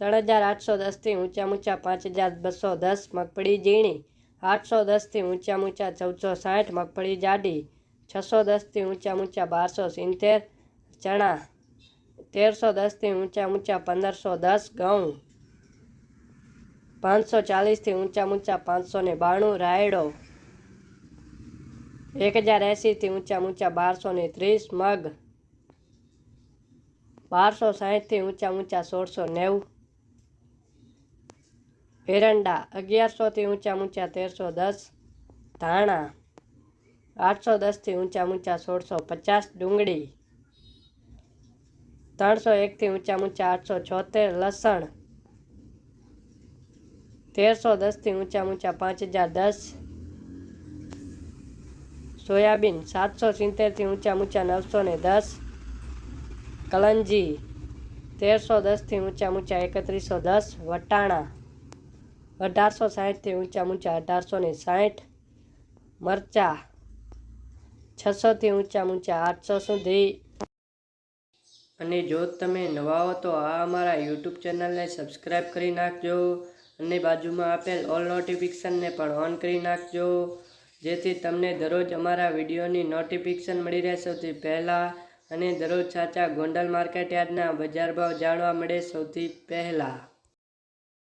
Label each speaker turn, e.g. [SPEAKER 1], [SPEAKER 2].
[SPEAKER 1] ત્રણ હજાર આઠસો દસથી ઊંચા ઊંચા પાંચ હજાર બસો દસ, મગફળી ઝીણી આઠસો દસથી ઊંચા ઊંચા ચૌદસો સાઠ, મગફળી જાડી છસો દસથી ઊંચા ઊંચા બારસો સિત્તેર, ચણા તેરસો દસથી ઊંચા ઊંચા પંદરસો દસ, ઘઉં પાંચસો ચાલીસથી ઊંચા ઊંચા પાંચસો ને બાણું, રાયડો એક હજાર એંસીથી ઊંચા ઊંચા બારસો ને ત્રીસ, મગ બારસો સાહીઠથી ઊંચા ઊંચા સોળસો નેવું એરંડા અગિયારસોથી ઊંચા ઊંચા તેરસો દસ, ધાણા, આઠસો દસથી ઊંચા ઊંચા સોળસો પચાસ, ડુંગળી, ત્રણસો એકથી ઊંચા ઊંચા આઠસો છોતેર, લસણ, તેરસો દસથી ઊંચા ઊંચા પાંચ હજાર દસ, સોયાબીન સાતસો સિત્તેરથી ઊંચા ઊંચા નવસો ને દસ, કલંજી, તેરસો દસથી ઊંચા ઊંચા એકત્રીસો દસ, વટાણા અઢારસો સાહીઠથી ઊંચા ઊંચા અઢારસો ને સાહીઠ. મરચા છસોથી ઊંચા ઊંચા આઠસો સુધી. અને જો તમે નવા હો તો આ અમારા યુટ્યુબ ચેનલને સબસ્ક્રાઈબ કરી નાખજો અને બાજુમાં આપેલ ઓલ નોટિફિકેશનને પણ ઓન કરી નાખજો. જેથી તમને દરરોજ અમારા વિડીયોની નોટિફિકેશન મળી રહે સૌથી પહેલાં અને દરરોજ સાચા ગોંડલ માર્કેટ યાર્ડના બજાર ભાવ જાણવા મળે સૌથી પહેલાં.